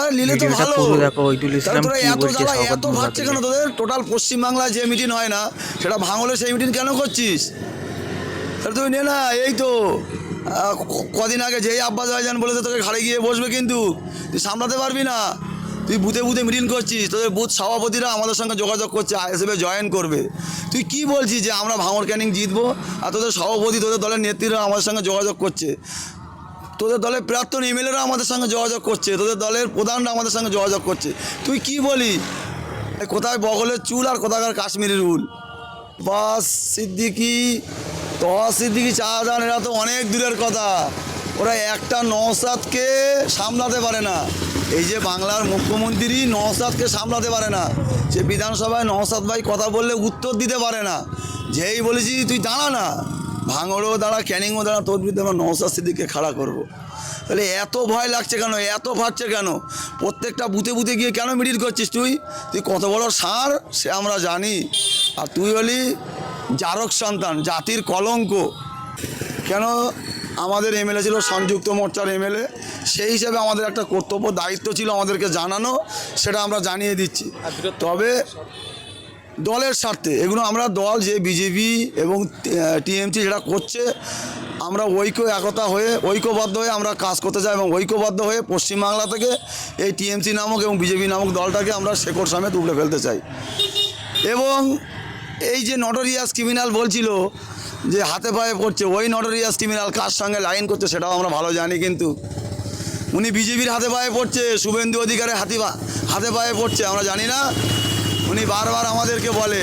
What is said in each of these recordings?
তাহলে নিলে তো ভালো। দেখো, ওইদুল ইসলাম কি বলছে এত ভাবছে কেন? তোদের টোটাল পশ্চিমবাংলায় যে মিটিং হয় না সেটা ভাঙলে সেই মিটিং কেন করছিস? তাহলে তুই নে না এই তো কদিন আগে যেই আব্বাস ভাইজান বলেছে তোকে ঘাড়ে গিয়ে বসবে কিন্তু তুই সামলাতে পারবি না। তুই বুথে বুথে মিটিং করছিস তোদের বুথ সভাপতিরা আমাদের সঙ্গে যোগাযোগ করছে আইএসএফে জয়েন করবে। তুই কি বলছিস যে আমরা ভাঙর ক্যানিং জিতবো? আর তোদের সভাপতি তোদের দলের নেত্রীরা আমাদের সঙ্গে যোগাযোগ করছে। তোদের দলের প্রাক্তন এমএলএরা আমাদের সঙ্গে যোগাযোগ করছে, তোদের দলের প্রধানরা আমাদের সঙ্গে যোগাযোগ করছে। তুই কি বলি? কোথায় বগলের চুল আর কোথাকার কাশ্মীরি রুল বাস, সিদ্দিকি তহা সিদ্দিকি চাহাজান এরা তো অনেক দূরের কথা। ওরা একটা নওসাদকে সামলাতে পারে না। এই যে বাংলার মুখ্যমন্ত্রী নওসাদকে সামলাতে পারে না, সে বিধানসভায় নওসাদ ভাই কথা বললে উত্তর দিতে পারে না। যেই বলেছি তুই দাঁড়া না। ভাঙড়ও দাঁড়া, ক্যানিংও দাঁড়া, তোর বিরুদ্ধে আমরা নওসাদ সিদ্দিককে খাড়া করব। তাহলে এত ভয় লাগছে কেন? এত ফাটছে কেন? প্রত্যেকটা বুথে বুথে গিয়ে কেন মিটিং করছিস তুই? তুই কত বড় সার, সে আমরা জানি। আর তুই হলি জারক সন্তান, জাতির কলঙ্ক। কেন? আমাদের এমএলএ ছিল সংযুক্ত মোর্চার এমএলএ। সেই হিসেবে আমাদের একটা কর্তব্য, দায়িত্ব ছিল আমাদেরকে জানানো, সেটা আমরা জানিয়ে দিচ্ছি। তবে দলের স্বার্থে। এগুলো আমরা দল, যে বিজেপি এবং টিএমসি যেটা করছে, আমরা ঐক্য একতা হয়ে, ঐক্যবদ্ধ হয়ে আমরা কাজ করতে চাই এবং ঐক্যবদ্ধ হয়ে পশ্চিমবাংলা থেকে এই টিএমসি নামক এবং বিজেপি নামক দলটাকে আমরা শেকড় সমেত উপড়ে ফেলতে চাই। এবং এই যে নটোরিয়াস ক্রিমিনাল বলছিল যে হাতে পায়ে পড়ছে, ওই নটোরিয়াস ক্রিমিনাল কার সঙ্গে লাইন করছে সেটাও আমরা ভালো জানি কিন্তু। উনি বিজেপির হাতে পায়ে পড়ছে, শুভেন্দু অধিকারের হাতি হাতে পায়ে পড়ছে, আমরা জানি না। উনি বারবার আমাদেরকে বলে,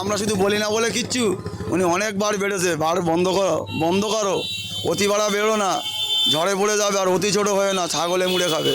আমরা শুধু বলি না বলে কিচ্ছু, উনি অনেকবার বেড়েছে, বার বন্ধ করো বন্ধ করো, অতি বাড়া বেরো না ঝড়ে পড়ে যাবে আর অতি ছোটো হয়ে না, ছাগলে মুড়ে খাবে।